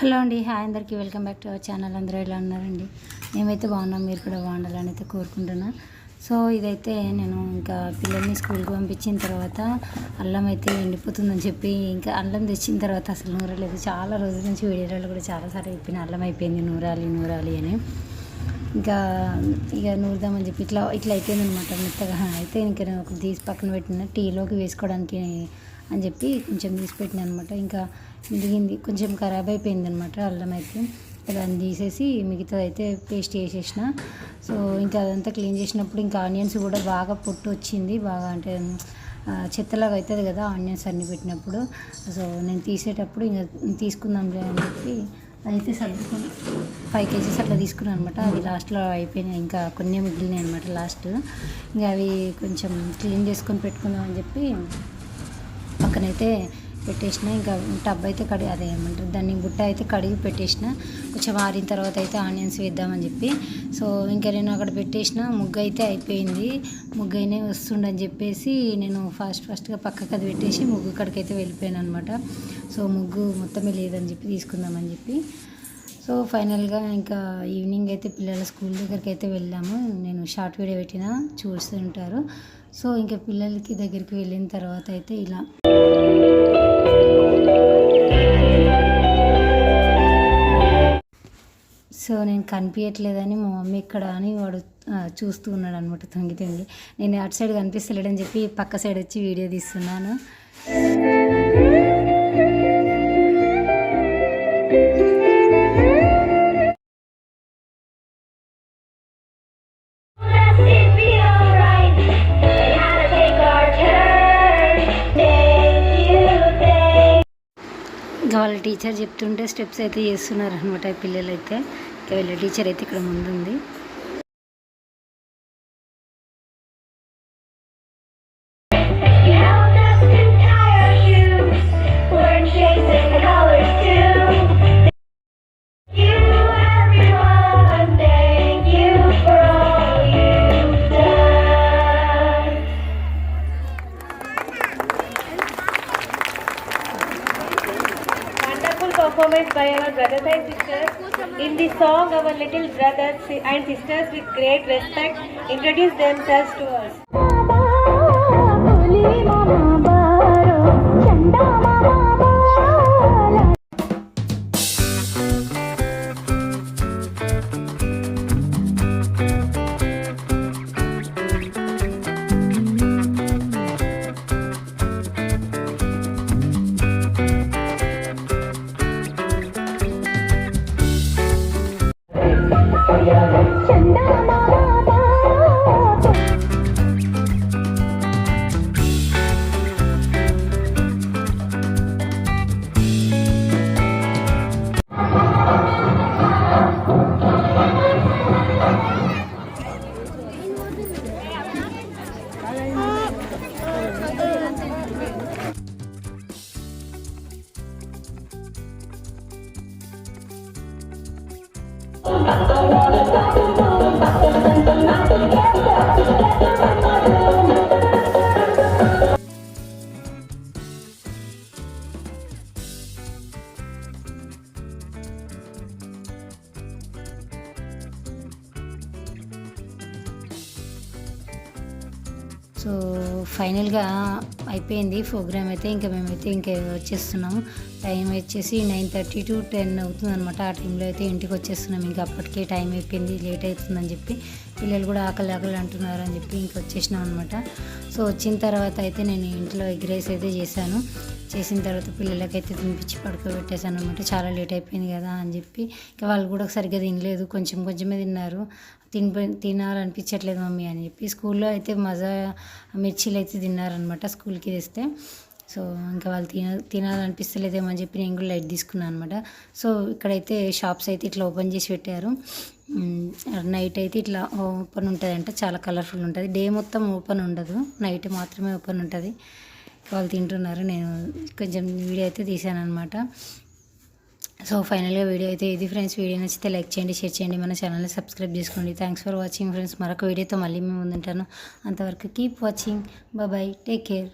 Hello అండి hi అందరికీ. Welcome back to our channel. అందరూ ఎలా ఉన్నారండి? మేమైతే బాగున్నాం మీరు కూడా బాగుండాలని అయితే కోరుకుంటున్నాను సో ఇదైతే నేను ఇంకా పిల్లల్ని స్కూల్కి పంపించిన తర్వాత అల్లం అయితే ఎండిపోతుందని చెప్పి ఇంకా అల్లం తెచ్చిన తర్వాత అసలు నూరలేదు. చాలా రోజుల నుంచి వీడియోలో కూడా చాలాసార్లు చెప్పిన అల్లం అయిపోయింది నూరాలి నూరాలి అని. ఇంకా ఇక నూరుదామని చెప్పి ఇట్లా ఇట్లా అయిపోయింది అనమాట మెత్తగా. అయితే ఇంకా నేను ఒక తీసి పక్కన పెట్టిన టీలోకి వేసుకోవడానికి అని చెప్పి కొంచెం తీసి పెట్టిన అనమాట ఇంకా మిగిలింది కొంచెం ఖరాబ్ అయిపోయింది అనమాట అల్లం అయితే. దాన్ని తీసేసి మిగతాదైతే అయితే పేస్ట్ చేసేసిన. సో ఇంకా అదంతా క్లీన్ చేసినప్పుడు ఇంకా ఆనియన్స్ కూడా బాగా పొట్టు వచ్చింది. బాగా అంటే చెత్తలాగా అవుతుంది కదా ఆనియన్స్ అన్ని పెట్టినప్పుడు. సో నేను తీసేటప్పుడు ఇంకా తీసుకుందాంలే అని చెప్పి అయితే సర్దుకొని ఫైవ్ కేజీస్ అట్లా తీసుకున్నాను అనమాట అవి లాస్ట్లో అయిపోయినాయి. ఇంకా కొన్ని మిగిలినాయి అనమాట లాస్ట్. ఇంకా అవి కొంచెం క్లీన్ చేసుకొని పెట్టుకుందాం అని చెప్పి పక్కనైతే పెట్టేసిన ఇంకా టబ్ అయితే కడిగి అదే ఏమంటారు దాన్ని బుట్ట అయితే కడిగి పెట్టేసిన కొంచెం ఆరిన తర్వాత అయితే ఆనియన్స్ వేద్దామని చెప్పి. సో ఇంకా నేను అక్కడ పెట్టేసిన ముగ్గు అయితే అయిపోయింది. ముగ్గు అయినా వస్తుండని చెప్పేసి నేను ఫాస్ట్ ఫాస్ట్గా పక్కకి అది పెట్టేసి ముగ్గు కాడికి అయితే వెళ్ళిపోయాను అనమాట సో ముగ్గు మొత్తమే లేదని చెప్పి తీసుకుందామని చెప్పి. సో ఫైనల్గా ఇంకా ఈవినింగ్ అయితే పిల్లల స్కూల్ దగ్గరికి అయితే వెళ్ళాము. నేను షార్ట్ వీడియో పెట్టిన చూస్తుంటారు సో ఇంకా పిల్లలకి దగ్గరికి వెళ్ళిన తర్వాత అయితే ఇలా. సో నేను కనిపించట్లేదని మా మమ్మీ ఇక్కడ అని వాడు చూస్తూ ఉన్నాడు అనమాట తొంగి తొంగి నేను అటు సైడ్ కనిపిస్తలేడని చెప్పి పక్క సైడ్ వచ్చి వీడియో తీస్తున్నాను. ఇంకా వాళ్ళ టీచర్ చెప్తుంటే స్టెప్స్ అయితే చేస్తున్నారు అనమాట పిల్లలైతే. ఇంకా వీళ్ళ టీచర్ అయితే ఇక్కడ ముందుంది. The song, our little brothers and sisters with great respect introduce themselves to us. So ఫైనల్గా అయిపోయింది ప్రోగ్రామ్ అయితే ఇంకా మేమైతే ఇంకా వచ్చేస్తున్నాము టైం వచ్చేసి నైన్ థర్టీ టు టెన్ అవుతుంది అనమాట ఆ టైంలో అయితే ఇంటికి వచ్చేస్తున్నాం. ఇంకా అప్పటికే టైం అయిపోయింది లేట్ అవుతుందని చెప్పి పిల్లలు కూడా ఆకలి ఆకలి అంటున్నారు అని చెప్పి ఇంక వచ్చేసినాం అనమాట సో వచ్చిన తర్వాత అయితే నేను ఇంట్లో ఎగ్ రైస్ అయితే చేశాను. చేసిన తర్వాత పిల్లలకైతే తినిపించి పడుకోబెట్టేశాను అనమాట చాలా లేట్ అయిపోయింది కదా అని చెప్పి ఇంకా వాళ్ళు కూడా సరిగ్గా తినలేదు. కొంచెం కొంచెమే తిన్నారు. తినిపో తినాలనిపించట్లేదు మమ్మీ అని చెప్పి స్కూల్లో అయితే మజా మిర్చీలు అయితే తిన్నారనమాట స్కూల్కి తెస్తే. సో ఇంకా వాళ్ళు తిన తినాలనిపిస్తలేదేమో అని చెప్పి నేను కూడా లైట్ తీసుకున్నాను అనమాట సో ఇక్కడైతే షాప్స్ అయితే ఇట్లా ఓపెన్ చేసి పెట్టారు. నైట్ అయితే ఇట్లా ఓపెన్ ఉంటుంది అంటే చాలా కలర్ఫుల్ ఉంటుంది. డే మొత్తం ఓపెన్ ఉండదు నైట్ మాత్రమే ఓపెన్ ఉంటుంది. వాళ్ళు తింటున్నారు నేను కొంచెం వీడియో అయితే తీశాను అనమాట సో ఫైనల్గా వీడియో అయితే ఇది ఫ్రెండ్స్. వీడియో నచ్చితే లైక్ చేయండి షేర్ చేయండి. మన ఛానల్ని సబ్స్క్రైబ్ చేసుకోండి. థ్యాంక్స్ ఫర్ వాచింగ్ ఫ్రెండ్స్ మరొక వీడియోతో మళ్ళీ మేము ముందుంటాను. అంతవరకు keep watching bye take care